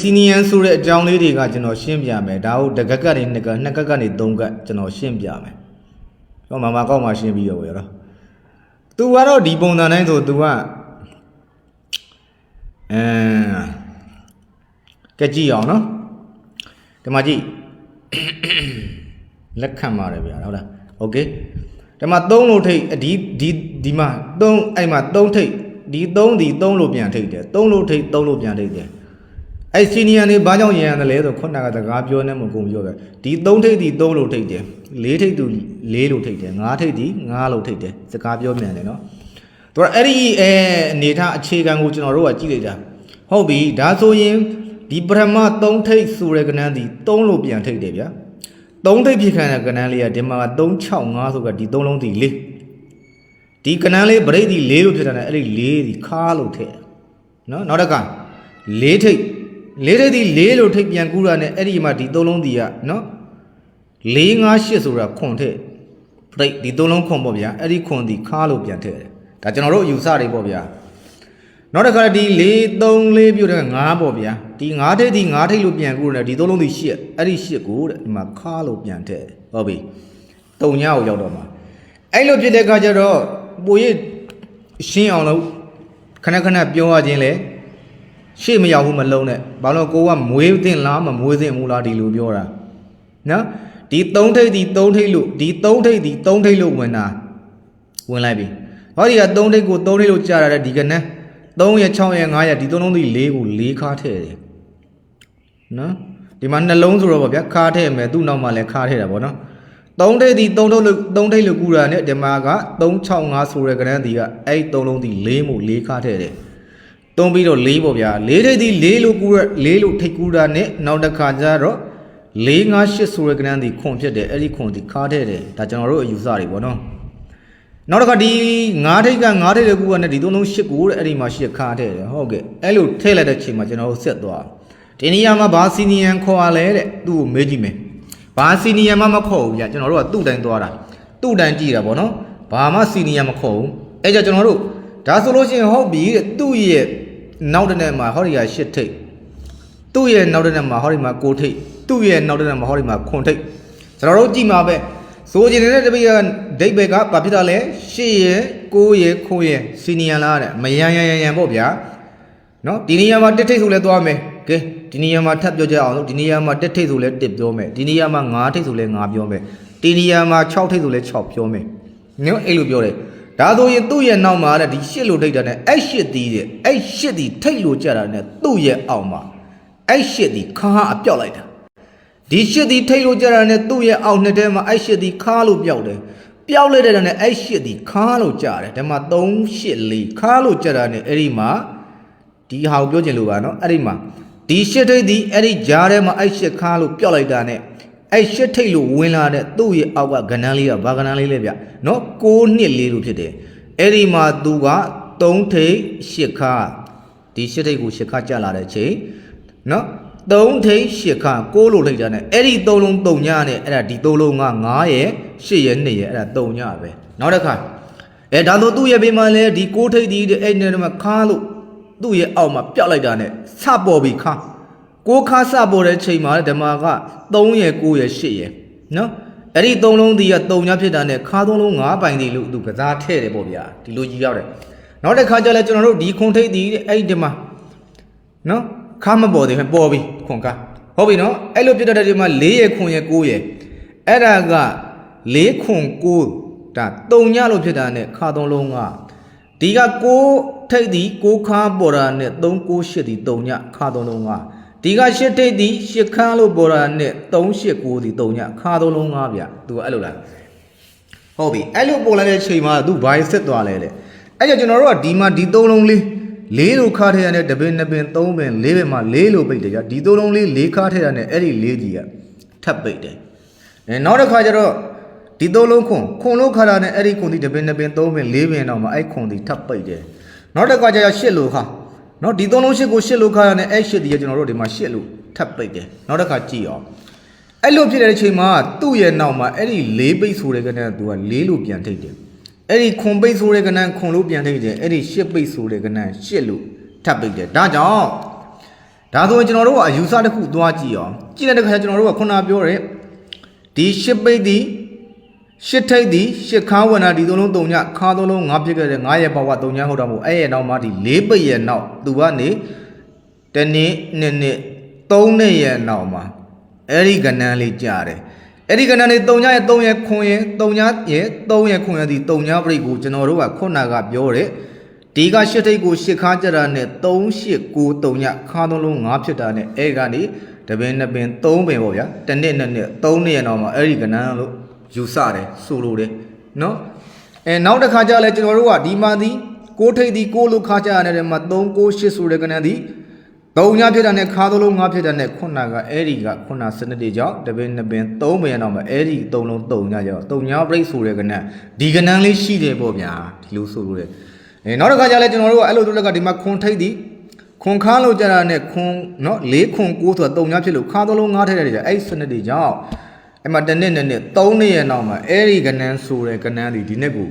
စီနီယန်ဆိုတဲ့အကြောင်းလေးတွေကကျွန်တော်ရှင်းပြမယ်ဒါဟုတ်တကက်ကနေနှစ်ကက်နှစ်ကက်ကနေသုံးကက်ကျွန်တော်ရှင်းပြမယ်ဟောမမကောက်မှရှင်းပြီးရောရတော့ तू ကတော့ဒီပုံစံတိုင်းဆို तू ကအဲကကြည့်အောင်နော်ဒီမှာကြည့် လက်ခံပါတယ်ဗျာဟုတ်လားโอเคဒီမှာ3လို့ထိတ်ဒီဒီဒီမှာ3အဲ့မှာ3ထိတ်ဒီ3ဒီ3လို့ပြန်ထိတ်တယ်3လို့ထိတ်3လို့ပြန်ထိတ်တယ် အဲ့စီနီယံတွေဘာကြောင့်ရန်ရတယ်လဲဆိုခုနကစကားပြောနေမှကုန်ပြောပဲဒီ3ထိတ်ဒီ3လို့ထိတ်တယ်4ထိတ်သူ4လို့ထိတ်တယ်5ထိတ်ဒီ5လို့ထိတ်တယ်စကားပြောမြန်တယ်နော်သူကအဲ့ဒီအဲအနေထားအခြေခံကိုကျွန်တော်တို့ကကြည့်လိုက်တာဟုတ်ပြီဒါဆိုရင်ဒီပထမ3ထိတ်ဆိုတဲ့ကဏ္ဍဒီ3လို့ပြန်ထိတ်တယ်ဗျာသုံးသိပ်ဖြစ်ခံတဲ့ကဏ္ဍလေးကဒီမှာ365ဆိုကဒီသုံးလုံးဒီ၄ဒီကဏ္ဍလေးဗရိတ်ဒီ၄လို့ဖြစ်တာနဲ့အဲ့ဒီ၄ဒီခါလို့ထည့်နော်နောက်တစ်ခါ၄ထိပ် ၄ထိပ်ဒီ၄လို့ထိပ်ပြန်ကူးတာနဲ့အဲ့ဒီမှာဒီသုံးလုံးဒီကနော်၄၅၈ဆိုတာခွန်ထည့်ဗရိတ်ဒီသုံးလုံးခွန်ပေါ့ဗျာအဲ့ဒီခွန်ဒီခါလို့ပြန်ထည့်တယ်ဒါကျွန်တော်တို့အယူဆတွေပေါ့ဗျာနောက်တစ်ခါဒီ4 3 4ပြုတ်တဲ့9ပေါ့ဗျာဒီ9ထိပ်ဒီ9ထိပ်လို့ပြန်ကူးတယ်ဒီသုံးလုံးဒီ8အဲ့ဒီ8ကိုတဲ့ဒီမှာခါလို့ပြန်ထည့်ဟုတ်ပြီတုံညကိုရောက်တော့မှာအဲ့လိုဖြစ်တဲ့အခါကျတော့ပိုရရှင်းအောင်လို့ခဏခဏပြောရခြင်းလေ ရှေ့မရောက်ဘူးမလုံးနဲ့ဘာလို့ကိုကမွေးသင့်လားမမွေးသင့်ဘူးလားဒီလိုပြောတာနော်ဒီ3ထိပ်ဒီ3ထိပ်လို့ဒီ3ထိပ်ဒီ3ထိပ်လို့ဝင်တာဝင်လိုက်ပြီဟောဒီက3ထိပ်ကို3ထိပ်လို့ကြာရတဲ့ဒီကနန်း3ရက်6ရက်9ရက်ဒီ3လုံးဒီ4ကို4ခါထည့်တယ်နော်ဒီမှာနှလုံးဆိုတော့ဗောဗျာခါထည့်မယ်သူ့နောက်မှာလည်းခါထည့်တာဗောနော်3ထိပ်ဒီ3ထုပ်လို့3ထိပ်လို့ကူတာနဲ့ဒီမှာက365ဆိုတဲ့ကနန်းဒီကအဲ့ဒီ3လုံးဒီ4မို့4ခါထည့်တယ် တုံးပြီးတော့4ပေါ့ဗျာ4ထိပ်ဒီ4လို့ကူရ4လို့ထိပ်ကူတာနဲ့နောက်တစ်ခါကျတော့4 5 8ဆိုတဲ့ကနန်းဒီခွန်ဖြစ်တယ်အဲ့ဒီခွန်ဒီခါထည့်တယ်ဒါကျွန်တော်တို့အယူဆတွေဗောနော်နောက်တစ်ခါဒီ9ထိပ်က9ထိပ်လေကူကနဲ့ဒီသုံးလုံး8ကိုတဲ့အဲ့ဒီမှာ8ခါထည့်တယ်ဟုတ်ကဲ့အဲ့လိုထည့်လိုက်တဲ့ချိန်မှာကျွန်တော်တို့ဆက်သွားဒီနေရာမှာဘာစီနီယန်ခေါ်ရလဲတဲ့သူ့ကိုမေးကြည့်မယ်ဘာစီနီယန်မှမခေါ်ဘူးဗျကျွန်တော်တို့ကသူ့တိုင်းသွားတာသူ့တိုင်းကြည့်တာဗောနော်ဘာမှစီနီယန်မခေါ်ဘူးအဲ့ကြကျွန်တော်တို့ဒါဆိုလို့ရှိရင်ဟုတ်ပြီတဲ့သူ့ရဲ့ နောက်တစ်နေ့မှာဟောဒီက8ထိပ်သူ့ရဲ့နောက်တစ်နေ့မှာဟောဒီမှာ9ထိပ်သူ့ရဲ့နောက်တစ်နေ့မှာဟောဒီမှာ9ထိပ်ကျွန်တော်တို့ကြည့်မှာပဲဆိုချင်တဲ့တပိကဒိတ်ဘက်ကဘာဖြစ်တာလဲ၈ရဲ၉ရဲ9ရဲစီနီယံလားတဲ့မယံယံယံယံပေါ့ဗျာနော်ဒီနေရာမှာတစ်ထိပ်ဆိုလဲသွားမယ်ကဲဒီနေရာမှာထပ်ပြောကြအောင်လို့ဒီနေရာမှာတစ်ထိပ်ဆိုလဲတစ်ပြောမယ်ဒီနေရာမှာ၅ထိပ်ဆိုလဲ၅ပြောမယ်ဒီနေရာမှာ6ထိပ်ဆိုလဲ6ပြောမယ်နော်အဲ့လိုပြောတယ် ဒါဆိုရင်သူ့ရဲ့နောက်မှာတဲ့ဒီရှစ်လို့ထိပ်တာနဲ့အဲ့ရှစ်တီးတဲ့အဲ့ရှစ်တီးထိပ်လို့ကြတာနဲ့သူ့ရဲ့အောက်မှာအဲ့ရှစ်တီးခါဟာအပြောက်လိုက်တာဒီရှစ်ဒီထိတ်လို့ကြတာနဲ့သူ့ရဲ့အောက်နှစ်ထဲမှာအဲ့ရှစ်ဒီခါလို့ပြောက်တယ်ပျောက်လိုက်တဲ့နဲ့အဲ့ရှစ်ဒီခါလို့ကြတယ်ဒါမှ3ရှစ်4ခါလို့ကြတာနဲ့အဲ့ဒီမှာဒီဟာကိုပြောချင်လို့ပါနော်အဲ့ဒီမှာဒီရှစ်ထိတ်ဒီအဲ့ဒီဂျားထဲမှာအဲ့ရှစ်ခါလို့ပျောက်လိုက်တာနဲ့ အဲ့ရှစ်ထိတ်လို့ဝင်လာတဲ့သူ့ရဲ့အောက်ကကဏ္ဍလေးကဘာကဏ္ဍလေးလဲဗျနော်6နှစ်လေးလို့ဖြစ်တယ်အဲ့ဒီမှာသူက3ထိတ်8ခါဒီရှစ်ထိတ်ကို8ခါကြလာတဲ့ချိန်နော်3ထိပ်8ခါ6လို့လိုက်တာနဲ့အဲ့ဒီ3လုံး3ညနဲ့အဲ့ဒါဒီ3လုံးက9ရဲ့8ရဲ့2ရဲ့အဲ့ဒါ3ညပဲနောက်တစ်ခါအဲဒါဆိုသူ့ရဲ့ဘေးမှာလဲဒီ6ထိပ်ဒီအဲ့နဲ့တော့ခါလို့သူ့ရဲ့အောက်မှာပျောက်လိုက်တာနဲ့စပေါ်ပြီခါ 6ခါစပေါ်တဲ့ချိန်မှာဓမ္မက3ရဲ့9ရဲ့8ရဲ့နော်အဲ့ဒီ3လုံးဒီက3ညဖြစ်တာနဲ့ခါ3လုံး9ပိုင်ဒီလို့သူကစားထဲ့တယ်ပေါ့ဗျာဒီလိုကြီးရောက်တယ်နောက်တစ်ခါကျလဲကျွန်တော်တို့ဒီခွန်ထိပ်ဒီအဲ့ဒီမှာနော်ခါမပေါ်သေးဘူးပေါ်ပြီခွန်ကားဟုတ်ပြီနော်အဲ့လိုပြတ်တဲ့ဒီမှာ၄ရခွန်ရ9ရအဲ့ဒါက၄ခွန်9ဒါတုံညလို့ဖြစ်တာနဲ့ခါသုံးလုံးကဒီက6ထိပ်ဒီ6ခါပေါ်တာနဲ့3 9 8ဒီတုံညခါသုံးလုံးက ဒီက8ထိပ်ဒီ8ခါလို့ပေါ်တာနဲ့3 8 9ဒီတုံညခါသုံးလုံးကဗျသူကအဲ့လိုလားဟုတ်ပြီအဲ့လိုပေါ်လာတဲ့ချိန်မှာသူဘာစစ်သွားလဲလေအဲ့ကြောင့်ကျွန်တော်တို့ကဒီမှာဒီသုံးလုံးလေးလေးလိုခါထည့်ရတဲ့တပင်နှစ်ပင်သုံးပင်လေးပင်မှာလေးလိုပိတ်တယ်ကြာဒီသုံးလုံးလေးလေးခါထည့်ရတဲ့အဲ့ဒီလေးကြီးကထပ်ပိတ်တယ်အဲနောက်တစ်ခါကျတော့ဒီသုံးလုံးခွန်ခွန်လို့ခါတာနဲ့အဲ့ဒီခွန်ဒီတပင်နှစ်ပင်သုံးပင်လေးပင်တော့မှအဲ့ခွန်ဒီထပ်ပိတ်တယ်နောက်တစ်ခါကျတော့ရှစ်လိုခါ နော်ဒီသုံးလုံးရှစ်ကိုရှစ်လိုခါရတဲ့အဲ့ရှစ်ဒီကကျွန်တော်တို့ဒီမှာရှစ်လိုထပ်ပိတ်တယ်နောက်တစ်ခါကြည့်အောင်အဲ့လိုဖြစ်တဲ့အချိန်မှာသူ့ရဲ့နောက်မှာအဲ့ဒီလေးပိတ်ဆိုတဲ့ကနေသူကလေးလိုပြန်ထိတ်တယ်အဲ့ဒီခွန်ပိတ်ဆိုတဲ့ကဏ္ဍခွန်လို့ပြန်ထိတ်တယ်အဲ့ဒီရှစ်ပိတ်ဆိုတဲ့ကဏ္ဍရှစ်လို့ထပ်ပိတ်တယ်ဒါကြောင့်ဒါဆိုရင်ကျွန်တော်တို့ကအယူဆတစ်ခုသွားကြည့်အောင်ကြည့်တဲ့အခါကျကျွန်တော်တို့ကခုနပြောတဲ့ဒီရှစ်ပိတ်ဒီ ရှစ်ထိတ်ဒီရှစ်ခါဝနာဒီသုံးလုံးတုံညခါသုံးလုံးငါဖြစ်ခဲ့တဲ့ငါရဲ့ဘဝတုံညဟုတ်တော့မို့အဲ့ရဲ့နောက်မှာဒီလေးပိတ်ရဲ့နောက်သူကနေတနေ့နှစ်နှစ်သုံးနှစ်ရဲ့နောက်မှာအဲ့ဒီကဏ္ဍလေးကြားတယ်အဲ့ဒီကဏ္ဍလေးတုံညရဲ့သုံးရဲ့ခွန်ရဲ့တုံညရဲ့သုံးရဲ့ခွန်ရဲ့ဒီတုံညပရိတ်ကိုကျွန်တော်တို့ကခုနကပြောတဲ့ဒီကရှစ်ထိတ်ကိုရှစ်ခါကြတာနဲ့3893ညခါသုံးလုံး5ဖြစ်တာနဲ့အဲ့ကနေတပင်နှစ်ပင်3ပင်ပေါ့ဗျာတစ်နှစ်နှစ်နှစ်3နှစ်ရအောင်မှာအဲ့ဒီကဏ္ဍလို့ ယူဆတယ်ဆိုလိုတယ်နော်အဲနောက်တစ်ခါကျလဲကျွန်တော်တို့ကဒီမှာဒီကိုထိတ်ဒီကိုလို့ခါကြရတယ်မှာ398ဆိုတဲ့ကဏ္ဍဒီ3ညဖြစ်တာနဲ့ခါသုံးလုံး5ဖြစ်တာနဲ့ခုနကအဲ့ဒီကခုနစနစ်တွေကြောင့်တပင်နှစ်ပင်3ပင်ရအောင်မှာအဲ့ဒီ3လုံး3ညကြောင့်3ည break ဆိုတဲ့ကဏ္ဍဒီကဏ္ဍလေးရှိတယ်ပေါ့ဗျာဒီလိုဆိုလိုတယ်အဲနောက်တစ်ခါကျလဲကျွန်တော်တို့ကအဲ့လိုတို့လက်ကဒီမှာခွန်ထိတ်သည်ခွန်ခါလို့ကြတာနဲ့ခွန်နော်၄ခွန်9ဆိုတာတုံညာဖြစ်လို့ခါသလုံးငါးထည့်တယ်ကြအဲ့စနစ်တွေကြောင့် အဲ့မှာတစ်နှစ်နှစ်နှစ်သုံးနှစ်ရဲ့နောက်မှာအဲ့ဒီကနန်းဆိုတဲ့ကနန်းဒီဒီနှစ်ကို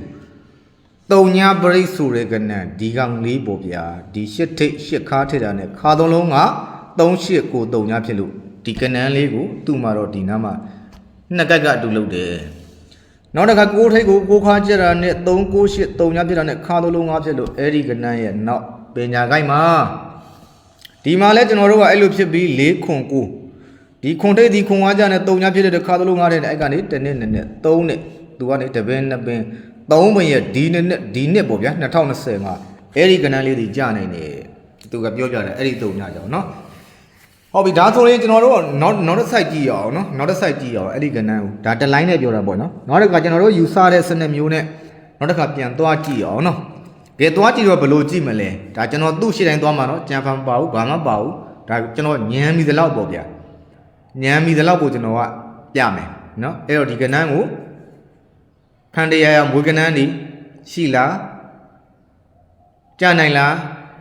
တုံညာပရိတ်ဆိုတဲ့ကနန်းဒီကောင်လေးပေါ့ဗျာဒီရှစ်ထိတ်ရှစ်ခါထည့်တာနဲ့ခါသလုံးက38ကိုတုံညာဖြစ်လို့ဒီကနန်းလေးကိုသူ့မှာတော့ဒီနားမှာနှစ်ကက်ကအတူလုပ်တယ်နောက်တစ်ခါကိုးထိတ်ကိုကိုးခါကျတာနဲ့398 3ညဖြစ်တာနဲ့ခါသလုံးငါဖြစ်လို့အဲ့ဒီကနန်းရဲ့နောက်ပညာကိုက်မှာဒီမှာလဲကျွန်တော်တို့ကအဲ့လိုဖြစ်ပြီး၄ခွန်9 ဒီခွန်ထိတ်ဒီခွန်ဝါကြနဲ့3ညဖြစ်တဲ့ခါသလုံးငါတဲ့အဲ့ကနေတစ်နှစ်နှစ်နှစ်3နှစ်သူကနေတပင်းနှစ်ပင်း3ပင်ရဲ့ဒီနှစ်နှစ်ဒီနှစ်ပေါ့ဗျာ2025အဲ့ဒီကနန်းလေးတွေကြာနေတယ်သူကပြောပြတယ်အဲ့ဒီ3ညကြောင့်နော်ဟုတ်ပြီဒါဆိုရင်ကျွန်တော်တို့ကနောက်နောက်တစ် site ကြည့်ရအောင်နော်နောက်တစ် site ကြည့်ရအောင်အဲ့ဒီကဏ္ဍကိုဒါတစ် line နဲ့ပြောတာပေါ့နော်နောက်တစ်ခါကျွန်တော်တို့ယူဆတဲ့စနစ်မျိုးနဲ့နောက်တစ်ခါပြန်သွားကြည့်ရအောင်နော်ကဲသွားကြည့်တော့ဘယ်လိုကြည့်မလဲဒါကျွန်တော်သူ့ရှေ့တိုင်းသွားမှာနော်ကြံဖန်မပါဘူးဘာမှမပါဘူးဒါကျွန်တော်ညံမိသလောက်ပေါ့ဗျာ ညံမိသလောက်ကိုကျွန်တော်ကပြမယ်နော်အဲ့တော့ဒီကဏ္ဍကိုဖန်တရားရမွေးကဏ္ဍနေရှိလားကြနိုင်လား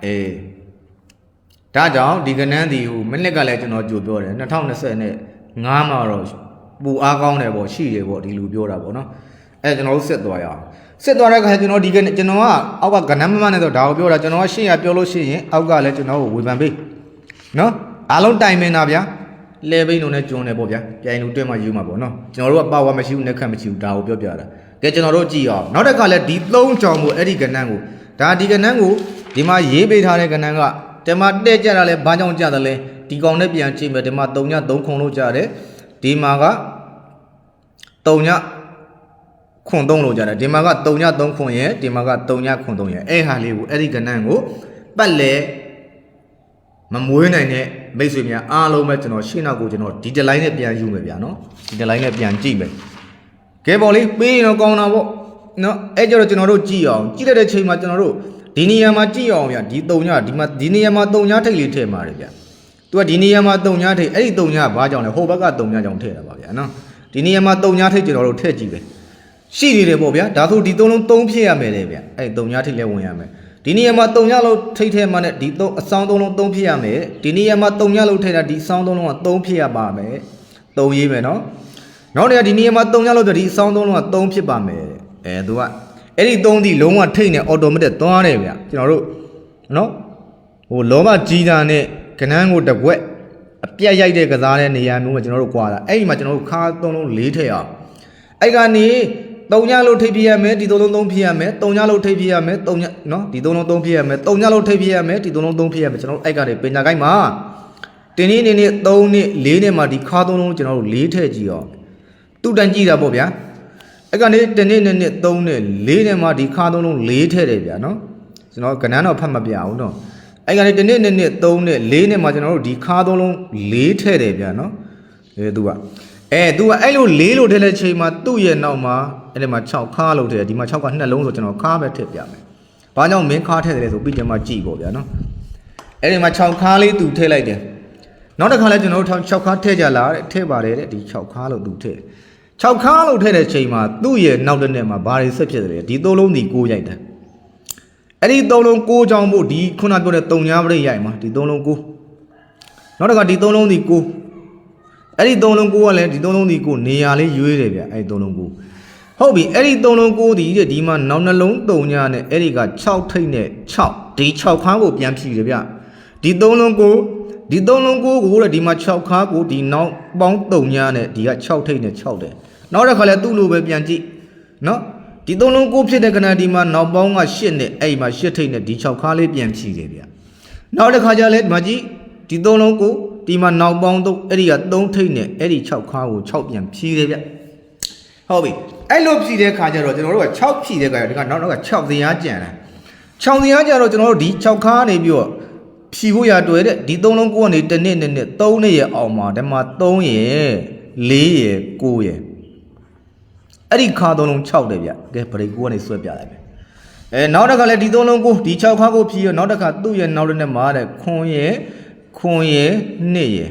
အေးဒါကြောင့်ဒီကနန်းဒီဟိုမိနစ်ကလည်းကျွန်တော်ကြိုပြောတယ်2020နဲ့9မှာတော့ပူအားကောင်းတယ်ပေါ့ရှိတယ်ပေါ့ဒီလူပြောတာပေါ့နော်အဲကျွန်တော်တို့စစ်သွားရအောင်စစ်သွားတဲ့အခါကျွန်တော်ဒီကနေ့ကျွန်တော်ကအောက်ကကနန်းမမနဲ့ဆိုဒါကိုပြောတာကျွန်တော်ကရှေ့ရပြောလို့ရှိရင်အောက်ကလည်းကျွန်တော်ကိုဝေဖန်ပေးနော်အားလုံးတိုင်မင်တာဗျာ လဲဘိန်းလုံးနဲ့ကျွန်းတယ်ပေါ့ဗျာပြိုင်လူတွဲမှယူမှာပေါ့နော်ကျွန်တော်တို့ကပါဝါမရှိဘူးနဲ့ခတ်မရှိဘူးဒါကိုပြောပြတာကဲကျွန်တော်တို့ကြည့်အောင်နောက်တစ်ခါလည်းဒီသုံးကြောင်ကိုအဲ့ဒီကနန်းကိုဒါဒီကနန်းကိုဒီမှာရေးပေးထားတဲ့ကနန်းကဒီမှာတဲ့ကြတာလဲဘာကြောင့်ကြတယ်လဲဒီကောင်နဲ့ပြန်ကြည့်မယ်ဒီမှာ3ည3ခုံလို့ကြတယ်ဒီမှာက3ညခွန်3လို့ကြတယ်ဒီမှာက3ည3ခွန်ရဲ့ဒီမှာက3ညခွန်3ရဲ့အဲ့ဟာလေးကိုအဲ့ဒီကဏ္ဍကိုပတ်လဲ မမွေးနိုင်တဲ့မိတ်ဆွေများအားလုံးပဲကျွန်တော်ရှင်းနောက်ကိုကျွန်တော်ဒီတလိုင်းနဲ့ပြန်ယူမယ်ဗျာနော်ဒီတလိုင်းနဲ့ပြန်ကြည့်မယ်ကဲပေါ့လေပေးရင်တော့ကောင်းတာပေါ့နော်အဲ့ကြတော့ကျွန်တော်တို့ကြည့်အောင်ကြည့်တဲ့ချိန်မှာကျွန်တော်တို့ဒီနေရာမှာကြည့်အောင်ဗျာဒီတုံညဒီမှာဒီနေရာမှာတုံညထိတ်လေးထည့်มาတယ်ဗျာသူကဒီနေရာမှာတုံညထိတ်အဲ့ဒီတုံညကဘာကြောင့်လဲဟိုဘက်ကတုံညကြောင့်ထည့်တာပါဗျာနော်ဒီနေရာမှာတုံညထိတ်ကျွန်တော်တို့ထည့်ကြည့်ပဲရှိနေတယ်ပေါ့ဗျာဒါဆိုဒီသုံးလုံးသုံးဖြစ်ရမယ်လေဗျာအဲ့ဒီတုံညထိတ်လည်းဝင်ရမယ် ဒီနေရာမှာတုံညလုံးထိတ်ထဲမှာနဲ့ဒီသုံးအဆောင်သုံးလုံးသုံးဖြစ်ရမယ်ဒီနေရာမှာတုံညလုံးထိတ်တာဒီအဆောင်သုံးလုံးကသုံးဖြစ်ရပါမယ်သုံးရေးမယ်နော်နောက်တည်းကဒီနေရာမှာ3ညလောက်ပြဒီအဆောင်3လုံးက3ဖြစ်ပါမယ်အဲသူကအဲ့ဒီ3ဒီလုံးဝထိတ်နေ automatic သွားတယ်ဗျကျွန်တော်တို့နော်ဟိုလောဘကြီးတာနဲ့ကနန်းကိုတကွက်အပြက်ရိုက်တဲ့ကစားတဲ့နေရာမျိုးမှာကျွန်တော်တို့ကွာတာအဲ့ဒီမှာကျွန်တော်တို့ခါ3လုံး4ထည့်အောင်အဲ့ကနေ 3ညလို့ထိတ်ပြရမယ်ဒီ3လုံး3ဖြစ်ရမယ်3ညလို့ထိတ်ပြရမယ်3ညနော်ဒီ3လုံး3ဖြစ်ရမယ်3ညလို့ထိတ်ပြရမယ်ဒီ3လုံး3ဖြစ်ရမယ်ကျွန်တော်တို့အဲ့ကနေပညာကိုက်မှာတင်းနေနေနေ3နှစ်4နှစ်မှာဒီခါ3လုံးကျွန်တော်တို့4ထည့်ကြည့်အောင်သူ့တန်ကြည့်တာပေါ့ဗျာအဲ့ကနေတစ်နေ့နှစ်နှစ်သုံးနှစ်လေးနဲ့မှဒီခါသုံးလုံးလေးထည့်တယ်ဗျာနော်ကျွန်တော်ကဏ္ဍတော့ဖတ်မပြအောင်နော်အဲ့ကနေတစ်နေ့နှစ်နှစ်သုံးနှစ်လေးနဲ့မှကျွန်တော်တို့ဒီခါသုံးလုံးလေးထည့်တယ်ဗျာနော်အဲသူကအဲသူကအဲ့လိုလေးလို့ထည့်တဲ့ချိန်မှာသူ့ရဲ့နောက်မှာ အဲ့ဒီမှာ6ခါလို့ထည့်တယ်ဒီမှာ6ကနှစ်လုံးဆိုကျွန်တော်ခါပဲထည့်ပြမယ်ဘာကြောင့်မင်းခါထည့်တယ်လဲဆိုပြီးကျွန်မကြည့်ပေါ့ဗျာနော်အဲ့ဒီမှာ6ခါလေးသူထည့်လိုက်တယ်နောက်တစ်ခါလဲကျွန်တော်တို့6ခါထည့်ကြလားတဲ့ထည့်ပါတယ်တဲ့ဒီ6ခါလို့သူထည့်တယ်6ခါလောက်ထည့်တဲ့ချိန်မှာသူ့ရဲ့နောက်တစ်နေ့မှာဘာတွေဆက်ဖြစ်တယ်လဲဒီသုံးလုံးဒီကိုရိုက်တယ်အဲ့ဒီသုံးလုံးကိုကြောင်းဖို့ဒီခုနပြောတဲ့တုံညာပရိတ်ရိုက်မှာဒီသုံးလုံးကိုနောက်တစ်ခါဒီသုံးလုံးဒီကိုအဲ့ဒီသုံးလုံးကိုကလည်းဒီသုံးလုံးဒီကိုနေရာလေးရွေးတယ်ဗျအဲ့ဒီသုံးလုံးကို ဟုတ်ပြီအဲ့ဒီသုံးလုံးကိုဒီတဲ့ဒီမှာနောက်နှလုံးတုံညာနဲ့အဲ့ဒီက6ထိတ်နဲ့6ဒီ6ခါကိုပြန်ဖြည့်တယ်ဗျဒီသုံးလုံးကိုဒီသုံးလုံးကိုကိုတဲ့ဒီမှာ6ခါကိုဒီနောက်ပေါင်း3ညာနဲ့ဒီက6ထိပ်နဲ့6တယ်နောက်တစ်ခါလဲသူ့လိုပဲပြန်ကြည့်နော်ဒီသုံးလုံးကိုဖြစ်တဲ့ခဏဒီမှာနောက်ပေါင်းက8နဲ့အဲ့ဒီမှာ8ထိပ်နဲ့ဒီ6ခါလေးပြန်ဖြည့်တယ်ဗျနောက်တစ်ခါကျလဲဒီမှာကြည့်ဒီသုံးလုံးကိုဒီမှာနောက်ပေါင်း3အဲ့ဒီက3ထိပ်နဲ့အဲ့ဒီ6ခါကို6ပြန်ဖြည့်တယ်ဗျ ဟုတ်ပြီအဲ့လိုဖြည့်တဲ့ခါကျတော့ကျွန်တော်တို့က6ဖြည့်တဲ့ခါဒီကနောက်တော့က6သင်ရားကြံတယ်6သင်ရားကြတော့ကျွန်တော်တို့ဒီ6ခါနေပြီးတော့ဖြီဖို့ရတွေ့တဲ့ဒီသုံးလုံးကိုကနေတစ်နှစ်နှစ်နှစ်သုံးနှစ်ရဲ့အောင်မှာဒီမှာ3ရဲ့4ရဲ့9ရဲ့အဲ့ဒီခါသုံးလုံး6တယ်ဗျကဲဗရိတ်ကိုကနေဆွဲပြလိုက်မယ်အဲနောက်တစ်ခါလည်းဒီသုံးလုံးကိုဒီ6ခါကိုဖြီရနောက်တစ်ခါသူ့ရဲ့နောက်တစ်နှစ်မှာတဲ့ခွန်ရဲ့ခွန်ရဲ့နှစ်ရဲ့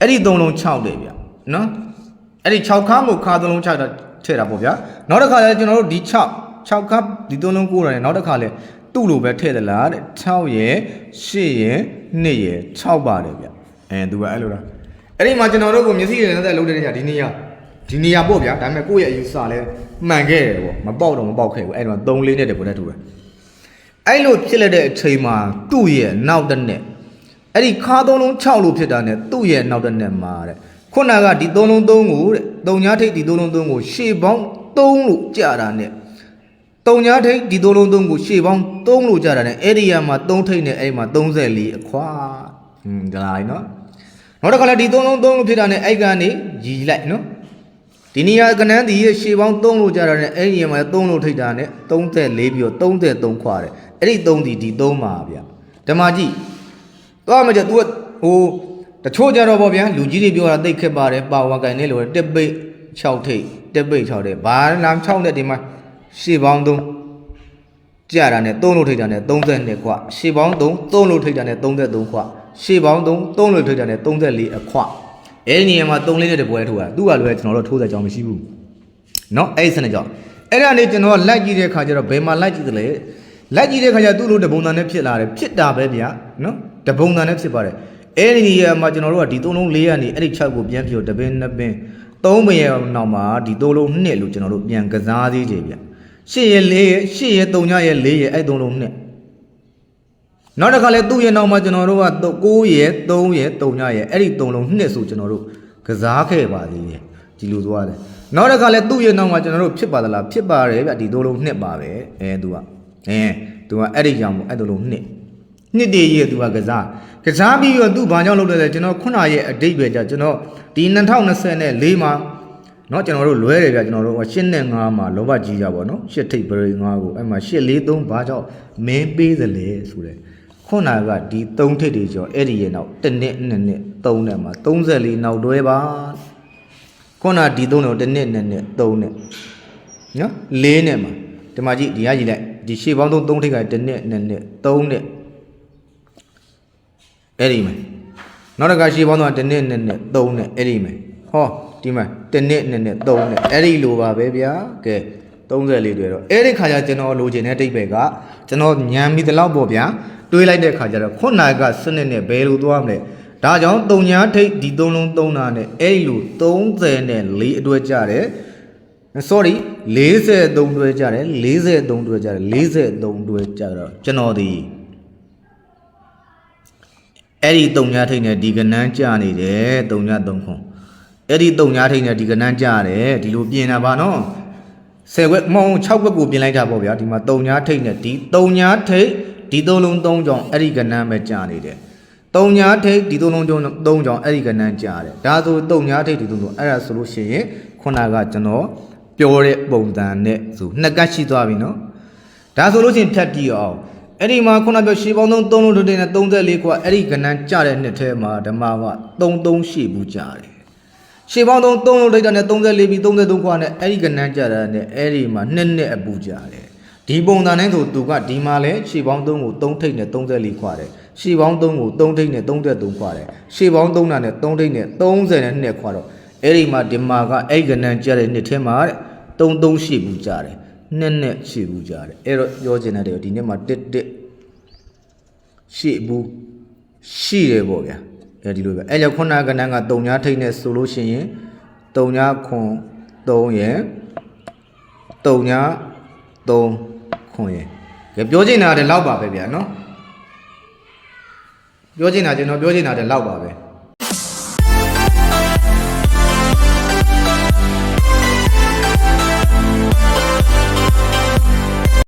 အဲ့ဒီသုံးလုံး6တယ်ဗျနော် အဲ့ဒီ6ခါကိုခါသုံးလုံး6တာထည့်တာပေါ့ဗျာနောက်တစ်ခါလည်းကျွန်တော်တို့ဒီ6 6ခါဒီသုံးလုံး9ရတယ်နောက်တစ်ခါလည်းသူ့လိုပဲထည့်သလားတဲ့6ရဲ့8ရဲ့2ရဲ့6ပါတယ်ဗျအဲသူကအဲ့လိုလားအဲ့ဒီမှာကျွန်တော်တို့ကမျက်စိနဲ့လက်သက်လုံးတဲ့နေရာဒီနေရာဒီနေရာပေါ့ဗျာဒါပေမဲ့ကိုယ့်ရဲ့အယူဆလဲမှန်ခဲ့တယ်ပေါ့မပေါက်တော့မပေါက်ခဲ့ဘူးအဲ့တော့3လေးနဲ့တည်းပေါ်တဲ့တူတယ်အဲ့လိုဖြစ်လက်တဲ့အချိန်မှာသူ့ရဲ့နောက်တစ်နဲ့အဲ့ဒီခါသုံးလုံး6လို့ဖြစ်တာနဲ့သူ့ရဲ့နောက်တစ်နဲ့မှာတဲ့ ခုနကဒီ3လုံး3ကိုတဲ့3ညာထိပ်ဒီ3လုံး3ကိုရှေ့ပေါင်း3လို့ကြာတာနဲ့တုံညာထိတ်ဒီသုံးလုံးသုံးကိုရှေ့ပေါင်း3လို့ကြတာနဲ့အဲ့ဒီရမှာ3ထိတ်နဲ့အဲ့မှာ34အခွာဟွန်းဒါလိုက်နော်နောက်တစ်ခါလည်းဒီသုံးလုံးသုံးလို့ဖြစ်တာနဲ့အဲ့ကနေရီလိုက်နော်ဒီနေရာကနန်းဒီရဲ့ရှေ့ပေါင်း3လို့ကြတာနဲ့အဲ့ဒီရမှာ3လို့ထိတ်တာနဲ့34ပြီးတော့33ခွာတယ်အဲ့ဒီ3ဒီဒီ3ပါဗျဓမ္မကြီးသွားမကြ तू ကဟို တချို့ကြတော့ဗောဗျာလူကြီးတွေပြောတာတိတ်ခက်ပါတယ်ပါဝါကန်နေလို့တက်ပိတ်6ထိတ်တက်ပိတ်6တဲ့ဘာလမ်း6နဲ့ဒီမှာရှေ့ပေါင်း3ကြတာနဲ့3လို့ထိတ်တာနဲ့32ခွရှေ့ပေါင်း3 3လို့ထိတ်တာနဲ့33ခွရှေ့ပေါင်း3 3လို့ထိတ်တာနဲ့34အခွအဲ့ဒီနေရာမှာ3လေးနဲ့တပွဲထိုးတာသူ့ကလည်းကျွန်တော်တို့ထိုးတဲ့ကြောင်မရှိဘူးเนาะအဲ့ဒီစနစ်ကြောင့်အဲ့ဒါနေကျွန်တော်ကလိုက်ကြည့်တဲ့ခါကျတော့ဘယ်မှာလိုက်ကြည့်သလဲလိုက်ကြည့်တဲ့ခါကျသူ့လိုတပုံတန်နဲ့ဖြစ်လာတယ်ဖြစ်တာပဲဗျာเนาะတပုံတန်နဲ့ဖြစ်ပါတယ် အဲ့ဒီနေရာမှာကျွန်တော်တို့ကဒီ3လုံး4ကနေအဲ့ဒီ6ကိုပြန်ပြီးတော့တပင်းနှစ်ပင်း3ပင်ရဲ့နောက်မှာဒီ3လုံး2လို့ကျွန်တော်တို့ပြန်ကစားသေးတယ်ဗျာ8ရဲ့4ရဲ့8ရဲ့3ရဲ့4ရဲ့အဲ့3လုံး2နောက်တစ်ခါလဲသူ့ရဲ့နောက်မှာကျွန်တော်တို့က9ရဲ့3ရဲ့3ရဲ့အဲ့ဒီ3လုံး2ဆိုကျွန်တော်တို့ကစားခဲ့ပါသေးတယ်ဒီလိုသွားတယ်နောက်တစ်ခါလဲသူ့ရဲ့နောက်မှာကျွန်တော်တို့ဖြစ်ပါသလားဖြစ်ပါတယ်ဗျဒီ3လုံး2ပါပဲအဲသူကအဲသူကအဲ့ဒီကြောင့်မို့အဲ့3လုံး2 နှစ်တည်းရဲ့သူကကစားကစားပြီးတော့သူဘာကြောင့်လုပ်လဲလဲကျွန်တော်ခုနရဲ့အတိတ်ပဲじゃကျွန်တော်ဒီ2024မှာเนาะကျွန်တော်တို့လွဲတယ်ဗျကျွန်တော်တို့ရှင်းနဲ့9မှာလောဘကြီးကြပါเนาะရှစ်ထိပ်ပရိ9ကိုအဲ့မှာ843ဘာကြောင့်မင်းပေးသလဲဆိုတဲ့ခုနကဒီ3ထိပ်တွေကျော်အဲ့ဒီရဲ့နောက်တစ်နှစ်နှစ်နှစ်3နဲ့မှာ34နောက်တွဲပါခုနဒီ3တော့တစ်နှစ်နှစ်နှစ်3နဲ့เนาะ4နဲ့မှာဒီမှာကြည့်ဒီရကြည့်လိုက်ဒီရှေ့ပေါင်း3 3ထိပ်ကတစ်နှစ်နှစ်နှစ်3နဲ့ အဲ့ဒီမယ်နောက်တစ်ခါရှေ့ပေါင်းတော့တစ်နှစ်နှစ်နှစ်3နဲ့အဲ့ဒီမယ်ဟောဒီမှာတစ်နှစ်နှစ်နှစ်3နဲ့အဲ့ဒီလိုပါပဲဗျာကဲ34တွေ့တော့အဲ့ဒီခါကျကျွန်တော်လိုချင်တဲ့တိတ်ပဲကကျွန်တော်ညံမိတလောက်ပေါ့ဗျာတွေးလိုက်တဲ့ခါကျတော့ခုနာကစနစ်နဲ့ဘယ်လိုသွားမလဲဒါကြောင့်တုံညာထိတ်ဒီသုံးလုံးသုံးတာနဲ့အဲ့ဒီလို30နဲ့4အတွဲကြတယ် sorry 43တွဲကြတယ်43တွဲကြတယ်43တွဲကြတော့ကျွန်တော်ဒီ အဲ့ဒီတုံညာထိတ်နဲ့ဒီကနန်းကြနေတယ်တုံညာ3ခွန်အဲ့ဒီတုံညာထိတ်နဲ့ဒီကနန်းကြတယ်ဒီလိုပြင်တာပါနော်10ခွက်မဟုတ်6ခွက်ကိုပြင်လိုက်တာပေါ့ဗျာဒီမှာတုံညာထိတ်နဲ့ဒီတုံညာထိတ်ဒီသုံးလုံး3ကြောင်အဲ့ဒီကနန်းပဲကြနေတယ်တုံညာထိတ်ဒီသုံးလုံးကြောင်3ကြောင်အဲ့ဒီကနန်းကြတယ်ဒါဆိုတုံညာထိတ်ဒီသုံးလုံးအဲ့ဒါဆိုလို့ရှိရင်ခုနကကျွန်တော်ပြောတဲ့ပုံစံနဲ့ဆိုနှစ်ကတ်ရှိသွားပြီနော်ဒါဆိုလို့ရှိရင်ဖြတ်ကြည့်အောင် အဲ့ဒီမှာခုနပြောရှေးပေါင်းသုံးသုံးလုံးတို့နဲ့34ခွအဲ့ဒီကဏ္ဍကြတဲ့နှစ်ထဲမှာဓမ္မက33ရှေ့ဘူးကြတယ်ရှေးပေါင်းသုံးသုံးလုံးဒိတ်တာနဲ့34ပြီး33ခွနဲ့အဲ့ဒီကဏ္ဍကြတာနဲ့အဲ့ဒီမှာနှစ်နှစ်အပူကြတယ်ဒီပုံစံတိုင်းဆိုသူကဒီမှာလဲရှေးပေါင်းသုံးကို3ထိပ်နဲ့34ခွတယ်ရှေးပေါင်း3ကို3ထိပ်နဲ့33ခွတယ်ရှေးပေါင်း3တာနဲ့3ထိပ်နဲ့30နဲ့2ခွတော့အဲ့ဒီမှာဒီမှာကအဲ့ကဏ္ဍကြတဲ့နှစ်ထဲမှာ33ရှေ့ဘူးကြတယ် နှစ်နဲ့ရှိဘူးကြတယ်အဲ့တော့ပြောချင်တဲ့ဒီနေ့မှာတစ်တစ်ရှိဘူးရှိတယ်ပေါ့ဗျာအဲဒီလိုပဲအဲ့ကြောင့်ခုနကဏ္ဍက3ညာထိတ်နဲ့ဆိုလို့ရှိရင်3ညာခွန်3ရယ်3ညာ3ခွန်ရယ်ကဲပြောချင်တာလည်းလောက်ပါပဲဗျာနော်ပြောချင်တာကျွန်တော်ပြောချင်တာတဲ့လောက်ပါပဲ